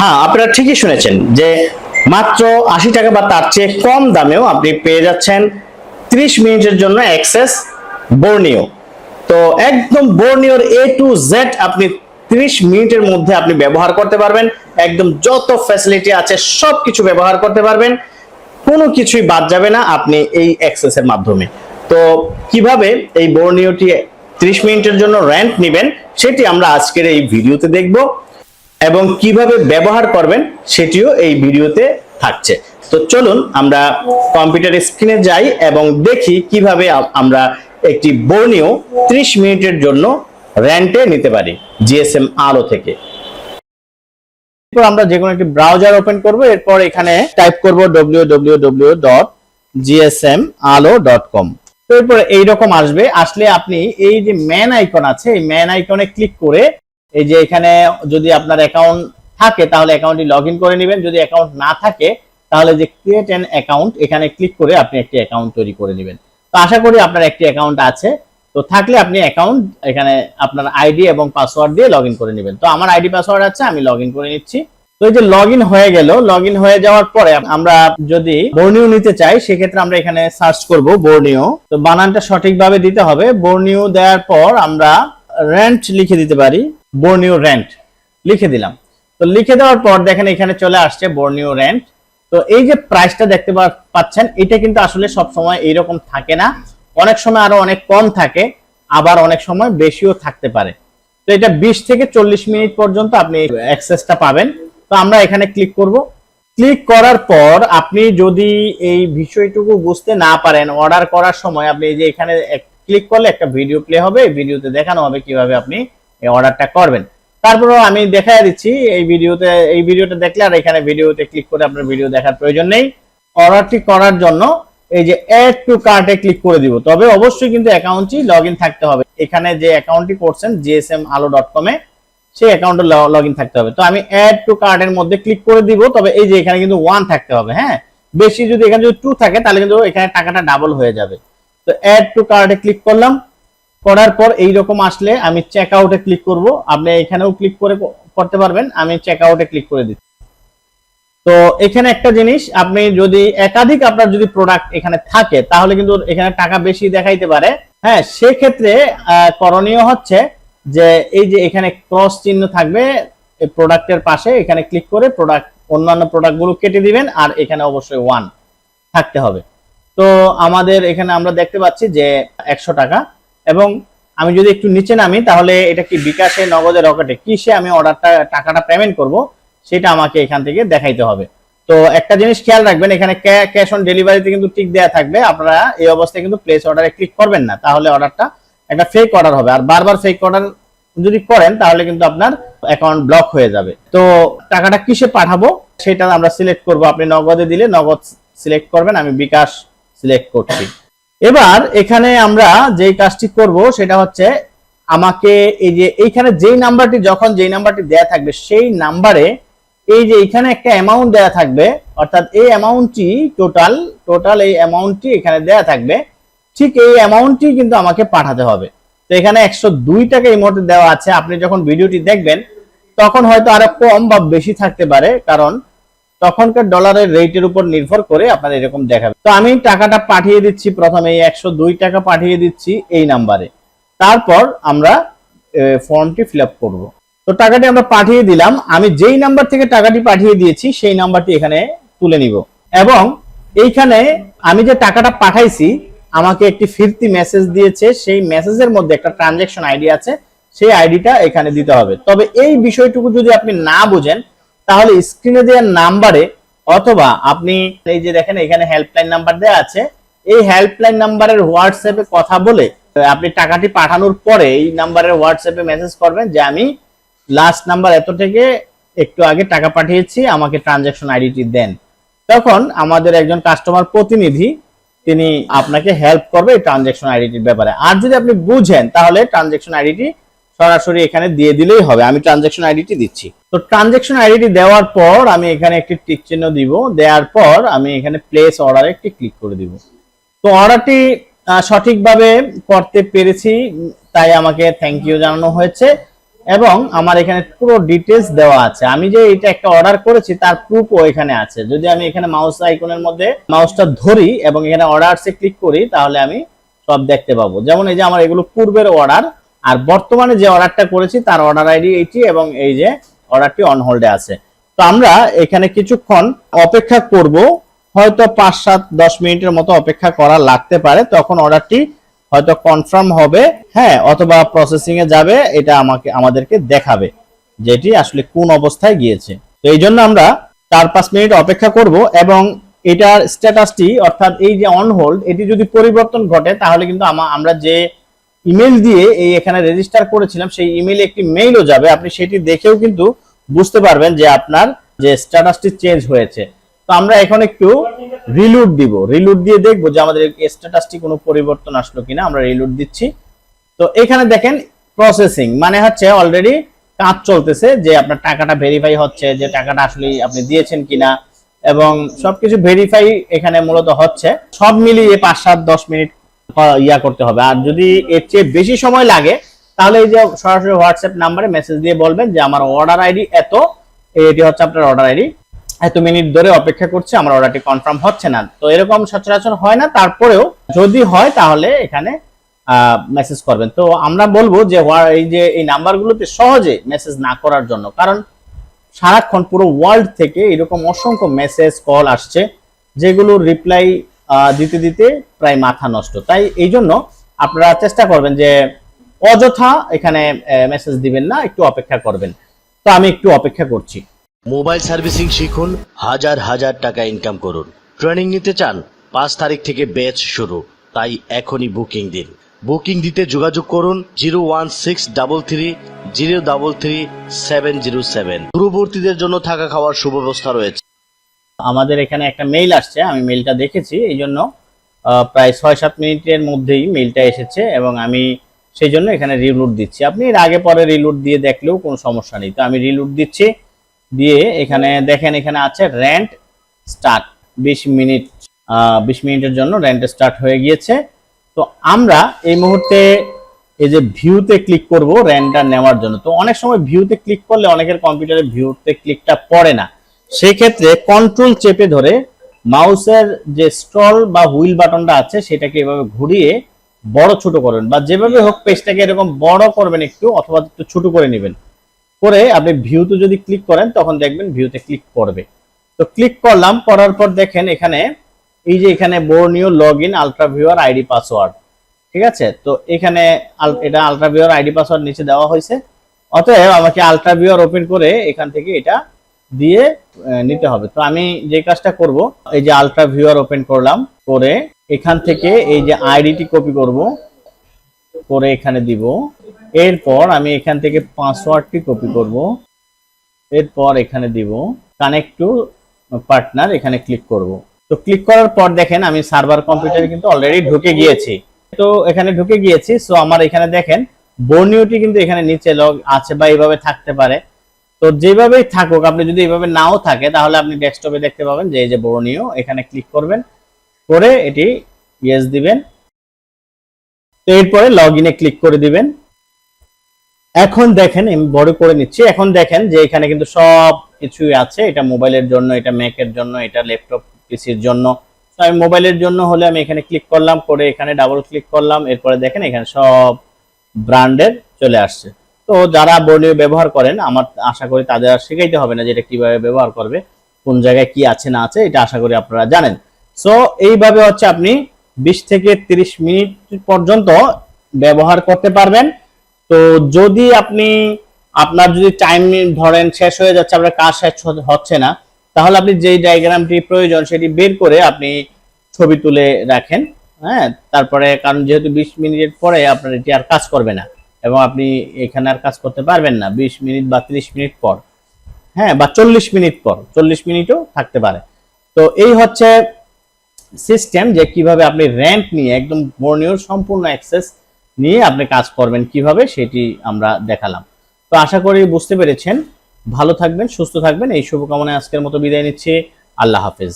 হ্যাঁ আপনারা ঠিকই শুনেছেন যে মাত্র আশি টাকা বা তার চেয়ে কম দামেও আপনি পেয়ে যাচ্ছেন ত্রিশ মিনিটের জন্য অ্যাক্সেস বর্নিও তো একদম বর্নিওর এ টু জেড আপনি ত্রিশ মিনিটের মধ্যে আপনি ব্যবহার করতে পারবেন। একদম যত ফ্যাসিলিটি আছে সব কিছু ব্যবহার করতে পারবেন। কোনো কিছুই বাদ যাবে না আপনি এই অ্যাক্সেসের মাধ্যমে। তো কীভাবে এই বর্নিওটি ত্রিশ মিনিটের জন্য র্যান্ট নেবেন, সেটি আমরা আজকের এই ভিডিওতে দেখব। এবং কীভাবে ব্যবহার করবেন সেটিও এই ভিডিওতে থাকছে। তো চলুন আমরা কম্পিউটার স্ক্রিনে যাই এবং দেখি কীভাবে আমরা একটি বর্ণীয় 30 মিনিটের জন্য র্যান্টে নিতে পারি জিএসএম আলো থেকে। এরপর আমরা যে কোনো একটি ব্রাউজার ওপেন করব, এরপর এখানে টাইপ করব www.gsmalo.com তো এরপর এইরকম আসবে, আসলে আপনি এই যে ম্যান আইকন আছে, এই ম্যান আইকনে ক্লিক করে এই যে এখানে যদি আপনার অ্যাকাউন্ট থাকে, তাহলে অ্যাকাউন্টটি লগ করে নেবেন। যদি অ্যাকাউন্ট না থাকে, তাহলে যে ক্রিয়েট অ্যান অ্যাকাউন্ট এখানে ক্লিক করে আপনি একটি অ্যাকাউন্ট তৈরি করে নেবেন। তো আশা করি আপনার একটি অ্যাকাউন্ট আছে। তো থাকলে আপনি অ্যাকাউন্ট এখানে আপনার আইডি এবং পাসওয়ার্ড দিয়ে লগ করে নেবেন। তো আমার আইডি পাসওয়ার্ড আছে, আমি লগ করে নিচ্ছি। তো এই যে লগ হয়ে গেল লগ হয়ে যাওয়ার পরে আমরা যদি বর্নিও নিতে চাই, সেক্ষেত্রে আমরা এখানে সার্চ করব বর্নিও তো বানানটা সঠিকভাবে দিতে হবে। বর্নিও দেওয়ার পর আমরা রেন্ট লিখে দিতে পারি। বর্নিও রেন্ট লিখে দিলাম। তো লিখে দেওয়ার পর দেখেন এখানে চলে আসছে বর্নিও রেন্ট তো এই যে প্রাইসটা দেখতে পাচ্ছেন, এটা কিন্তু আসলে সব সময় এইরকম থাকে না। অনেক সময় আরও অনেক কম থাকে, আবার অনেক সময় বেশিও থাকতে পারে। তো এটা বিশ থেকে চল্লিশ মিনিট পর্যন্ত আপনি অ্যাক্সেসটা পাবেন। তো আমরা এখানে ক্লিক করব। ক্লিক করার পর আপনি যদি এই বিষয়টুকু বুঝতে না পারেন অর্ডার করার সময় আপনি যে এখানে ক্লিক করলে একটা ভিডিও প্লে হবে। ভিডিওতে দেখানো হবে কীভাবে আপনি এই অর্ডারটা করবেন। তারপরেও আমি দেখাই দিচ্ছি, এই ভিডিওতে, এই ভিডিওটা দেখলে আর এখানে ভিডিওতে ক্লিক করে আপনার ভিডিও দেখার প্রয়োজন নেই। অর্ডারটি করার জন্য এই যে অ্যাড টু কার্টে ক্লিক করে দিব। তবে অবশ্যই কিন্তু অ্যাকাউন্টটি লগ থাকতে হবে। এখানে যে অ্যাকাউন্টটি করছেন জিএসএম আলো ডট কমে সেই অ্যাকাউন্টে লগ ইন থাকতে হবে। তো আমি অ্যাড টু কার্ডের মধ্যে ক্লিক করে দিব। তবে এই যে এখানে কিন্তু ওয়ান থাকতে হবে হ্যাঁ? বেশি যদি এখানে যদি টু থাকে, তাহলে কিন্তু এখানে টাকাটা ডাবল হয়ে যাবে। তো অ্যাড টু কার্ডে ক্লিক করলাম। করার পর এই রকম আসলে আমি চেক আউটে ক্লিক করব। আপনি এখানেও ক্লিক করে করতে পারবেন। আমি চেক আউটে ক্লিক করে দিচ্ছি। তো এখানে একটা জিনিস, আপনি যদি একাধিক আপনার যদি প্রোডাক্ট এখানে থাকে, তাহলে কিন্তু এখানে টাকা বেশি দেখাইতে পারে। হ্যাঁ সেক্ষেত্রে করণীয় হচ্ছে যে এই যে এখানে ক্রস চিহ্ন থাকবে প্রোডাক্টের পাশে এখানে ক্লিক করে প্রোডাক্ট অন্যান্য প্রোডাক্টগুলো কেটে দিবেন আর এখানে অবশ্যই ওয়ান থাকতে হবে। তো আমাদের এখানে আমরা দেখতে পাচ্ছি যে একশো টাকা। এবং আমি যদি একটু নিচে নামি, তাহলে এটা কি বিকাশে, নগদে, রকেটে কিসে আমি অর্ডারটা, টাকাটা পেমেন্ট করব, সেটা আমাকে এখান থেকে দেখাইতে হবে। তো একটা জিনিস খেয়াল রাখবেন, এখানে ক্যাশ অন ডেলিভারিতে কিন্তু টিক দেওয়া থাকবে, আপনারা এই অবস্থায় কিন্তু প্লেস অর্ডারে ক্লিক করবেন না, তাহলে অর্ডারটা একটা ফেক অর্ডার হবে। আর বারবার ফেক অর্ডার যদি করেন, তাহলে কিন্তু আপনার অ্যাকাউন্ট ব্লক হয়ে যাবে। তো টাকাটা কিসে পাঠাবো, সেটা আমরা সিলেক্ট করব। আপনি নগদে দিলে নগদ সিলেক্ট করবেন, আমি বিকাশ সিলেক্ট করছি। এবার এখানে আমরা যেই কাজটি করব সেটা হচ্ছে আমাকে এই যে এইখানে যেই নাম্বারটি যখন যেই নাম্বারটি দেয়া থাকবে সেই নাম্বারে এই যে এখানে একটা অ্যামাউন্ট দেয়া থাকবে, অর্থাৎ এই অ্যামাউন্টটি টোটাল টোটাল এই অ্যামাউন্টটি এখানে দেয়া থাকবে, ঠিক এই অ্যামাউন্টটি কিন্তু আমাকে পাঠাতে হবে। তো এখানে একশো দুই টাকা এই মুহূর্তে দেওয়া আছে। আপনি যখন ভিডিওটি দেখবেন, তখন হয়তো আরও কম বা বেশি থাকতে পারে, কারণ তখনকার ডলারের রেটের উপর নির্ভর করে আপনার এরকম দেখাবে। তো আমি টাকাটা পাঠিয়ে দিচ্ছি প্রথমে একশো দুই টাকা পাঠিয়ে দিচ্ছি এই নাম্বারে তারপর আমরা ফর্মটি ফিল আপ করব। তো টাকাটি আমরা পাঠিয়ে দিলাম। আমি যেই নাম্বার থেকে টাকাটি পাঠিয়ে দিয়েছি, সেই নাম্বারটি এখানে তুলে নিব। এবং এইখানে আমি যে টাকাটা পাঠাইছি, আমাকে একটি ফিরতি মেসেজ দিয়েছে। সেই মেসেজের মধ্যে একটা ট্রানজেকশন আইডি আছে। সেই আইডিটা এখানে দিতে হবে। তবে এই বিষয়টুকু যদি আপনি না বুঝেন তাহলে স্ক্রিনে দেওয়ার নাম্বারে অথবা আপনি এই যে দেখেন এখানে হেল্পলাইন নাম্বার দেওয়া আছে, এই হেল্পলাইন নাম্বারের হোয়াটসঅ্যাপে কথা বলে আপনি টাকাটি পাঠানোর পরে এই নাম্বারের হোয়াটসঅ্যাপে মেসেজ করবেন যে আমি লাস্ট নাম্বার এত থেকে একটু আগে টাকা পাঠিয়েছি, আমাকে ট্রানজাকশন আইডিটি দেন। তখন আমাদের একজন কাস্টমার প্রতিনিধি, তিনি আপনাকে হেল্প করবে এই ট্রানজাকশন আইডিটির ব্যাপারে। আর যদি আপনি বুঝেন, তাহলে ট্রানজাকশন আইডিটি সরাসরি এখানে দিয়ে দিলেই হবে। আমি ট্রানজাকশন আইডিটি দিচ্ছি। তো ট্রানজাকশন আইডিটি দেওয়ার পর আমি এখানে একটি টিক চিহ্ন দিব। দেওয়ার পর আমি এখানে প্লেস অর্ডারে একটি ক্লিক করে দিব। তো অর্ডারটি সঠিকভাবে করতে পেরেছি, তাই আমাকে থ্যাংক ইউ জানানো হয়েছে এবং আমার এখানে পুরো ডিটেলস দেওয়া আছে। আমি যে এটা একটা অর্ডার করেছি, তার প্রুফও এখানে আছে। যদি আমি এখানে মাউস আইকনের মধ্যে মাউসটা ধরি এবং এখানে অর্ডারসে ক্লিক করি, তাহলে আমি সব দেখতে পাবো। যেমন এই যে আমার এগুলো পূর্বের অর্ডার আর বর্তমানে যে অর্ডারটা করেছি তার অর্ডার আইডি এইটি এবং এই যে অর্ডারটি অন হোল্ডে আছে। তো আমরা এখানে কিছুক্ষণ অপেক্ষা করব। হয়তো পাঁচ সাত দশ মিনিটের মতো অপেক্ষা করা লাগতে পারে। তখন অর্ডারটি হয়তো কনফার্ম হবে। হ্যাঁ অথবা প্রসেসিং এ যাবে। এটা আমাকে, আমাদেরকে দেখাবে যেটি আসলে কোন অবস্থায় গিয়েছে। তো এই জন্য আমরা চার, পাঁচ মিনিট অপেক্ষা করব এবং এটার স্ট্যাটাসটি অর্থাৎ এই যে অন হোল্ড এটি যদি পরিবর্তন ঘটে, তাহলে কিন্তু আমা- আমরা যে ইমেল দিয়ে এই এখানে রেজিস্টার করেছিলাম, সেই ইমেলে একটি মেইলও যাবে। আপনি সেটি দেখেও কিন্তু বুঝতে পারবেন যে আপনার যে স্ট্যাটাসটি চেঞ্জ হয়েছে। তো আমরা এখন একটু রিলুট দিব। রিলুট দিয়ে দেখব যে আমাদের স্ট্যাটাসটি কোনো পরিবর্তন আসলো কিনা। আমরা রিলুট দিচ্ছি। তো এখানে দেখেন প্রসেসিং মানে হচ্ছে অলরেডি কাজ চলতেছে যে আপনার টাকাটা ভেরিফাই হচ্ছে, যে টাকাটা আসলে আপনি দিয়েছেন কিনা এবং সবকিছু ভেরিফাই এখানে মূলত হচ্ছে। সব মিলিয়ে পাঁচ সাত দশ মিনিট ইয়া করতে হবে। আর যদি এর চেয়ে বেশি সময় লাগে, তাহলে এই যে সরাসরি হোয়াটসঅ্যাপ নাম্বারে মেসেজ দিয়ে বলবেন যে, আমার অর্ডার আইডি এত, এটি হচ্ছে আপনার অর্ডার আইডি এত মিনিট ধরে অপেক্ষা করছে, আমার অর্ডারটি কনফার্ম হচ্ছে না। তো এরকম সচরাচর হয় না, তারপরেও যদি হয়, তাহলে এখানে মেসেজ করবেন। তো আমরা বলব যে এই যে, এই নাম্বারগুলোতে সহজে মেসেজ না করার জন্য, কারণ সারাক্ষণ পুরো ওয়ার্ল্ড থেকে এরকম অসংখ্য মেসেজ কল আসছে যেগুলো রিপ্লাই দিতে দিতে প্রায় মাথা নষ্ট। তাই এই জন্য আপনারা চেষ্টা করবেন যে অযথা এখানে মেসেজ দিবেন না, একটু অপেক্ষা করবেন। তো আমি একটু অপেক্ষা করছি। মোবাইল সার্ভিসিং শিখুন, হাজার হাজার টাকা ইনকাম করুন। ট্রেনিং নিতে চান, পাঁচ তারিখ থেকে ব্যাচ শুরু। তাই এখনই বুকিং দিন। বুকিং দিতে যোগাযোগ করুন zero one six double three, zero double three seven zero seven. দূরবর্তীদের জন্য থাকা খাওয়ার সুব্যবস্থা রয়েছে। আমাদের এখানে একটা মেইল আসছে, আমি মেইলটা দেখেছি এই জন্য প্রায় ছয় সাত মিনিটের মধ্যেই মেইলটা এসেছে এবং আমি সেই জন্য এখানে রিলুট দিচ্ছি। আপনি এর আগে পরে রিলুট দিয়ে দেখলেও কোনো সমস্যা নেই। তো আমি রিলুট দিচ্ছি, দিয়ে এখানে দেখেন, এখানে আছে র্যান্ট স্টার্ট বিশ মিনিট বিশ মিনিটের জন্য র্যান্ট স্টার্ট হয়ে গিয়েছে। তো আমরা এই মুহূর্তে এই যে ভিউতে ক্লিক করব র্যান্টটা নেওয়ার জন্য। তো অনেক সময় ভিউতে ক্লিক করলে অনেকের কম্পিউটারে ভিউতে ক্লিকটা পড়ে না। সেই ক্ষেত্রে কন্ট্রোল চেপে ধরে মাউসের যে স্ক্রল বা হুইল বাটনটা আছে, সেটাকে এভাবে ঘুরিয়ে বড় ছোট করবেন বা যেভাবে হোক পেজটাকে এরকম বড় করবেন একটু অথবা একটু ছোট করে নেবেন। করে আপনি ভিউতে যদি ক্লিক করেন, তখন দেখবেন ভিউতে ক্লিক করবে। তো ক্লিক করলাম, করার পর দেখেন এখানে এই যে এখানে বর্ণীয় log in Ultra Viewer ID password ঠিক আছে? তো এখানে এটা আলট্রা ভিউয়ার আইডি পাসওয়ার্ড নিচে দেওয়া হয়েছে। অতএব আমাকে আলট্রা ভিউয়ার ওপেন করে এখান থেকে এটা দিয়ে নিতে হবে। তো আমি যে কাজটা করব, এই যে আলট্রা ভিউয়ার ওপেন করলাম, করে এখান থেকে এই যে আইডিটি কপি করব, করে এখানে দিব। এরপর আমি এখান থেকে পাসওয়ার্ডটি কপি করব। এরপর এখানে দিব কানেক্ট টু পার্টনার এখানে ক্লিক করব। তো ক্লিক করার পর দেখেন, আমি সার্ভার কম্পিউটারে কিন্তু অলরেডি ঢুকে গিয়েছি। তো এখানে ঢুকে গিয়েছি সো আমার এখানে দেখেন বর্ণীয়টি কিন্তু এখানে নিচে লগ আছে বা এইভাবে থাকতে পারে। তো যেভাবেই থাকুক, আপনি যদি এইভাবে নাও থাকে, তাহলে আপনি ডেস্কটপে দেখতে পাবেন যে এই যে বর্ণীয়, এখানে ক্লিক করবেন, করে এটি ইয়েস দিবেন। তো এরপরে লগ ইনে ক্লিক করে দিবেন। এখন দেখেন, আমি বড় করে নিচ্ছি। এখন দেখেন যে এখানে কিন্তু সব কিছুই আছে। এটা মোবাইলের জন্য, এটা ম্যাকের জন্য, এটা ল্যাপটপ, পিসির জন্য। তো আমি মোবাইলের জন্য হলে আমি এখানে ক্লিক করলাম, করে এখানে ডাবল ক্লিক করলাম। এরপরে দেখেন, এখানে সব ব্র্যান্ডের চলে আসছে। তো যারা বর্ণীয় ব্যবহার করেন, আমার আশা করি তাদের আর শেখাইতে হবে না যে এটা কীভাবে ব্যবহার করবে, কোন জায়গায় কি আছে, না আছে, এটা আশা করি আপনারা জানেন। সো এইভাবে হচ্ছে আপনি বিশ থেকে তিরিশ মিনিট পর্যন্ত ব্যবহার করতে পারবেন। তো যদি আপনি, আপনার যদি টাইম ধরেন শেষ হয়ে যাচ্ছে, আপনার কাজ শেষ হচ্ছে না, তাহলে আপনি যেই ডায়াগ্রামটি প্রয়োজন, সেটি বের করে আপনি ছবি তুলে রাখেন হ্যাঁ? তারপরে, কারণ যেহেতু বিশ মিনিটের পরে আপনার এটি আর কাজ করবে না। এবং আপনি এখানে আর কাজ করতে পারবেন না। বিশ মিনিট বা ত্রিশ মিনিট পর। হ্যাঁ বা চল্লিশ মিনিট পর। চল্লিশ মিনিটও থাকতে পারে। তো এই হচ্ছে সিস্টেম যে কীভাবে আপনি র্যান্ট নিয়ে একদম বর্ণীয় সম্পূর্ণ অ্যাক্সেস নিয়ে আপনি কাজ করবেন কীভাবে সেটি আমরা দেখালাম। তো আশা করি বুঝতে পেরেছেন। ভালো থাকবেন, সুস্থ থাকবেন। এই শুভকামনায় আজকের মতো বিদায় নিচ্ছি। আল্লাহ হাফেজ।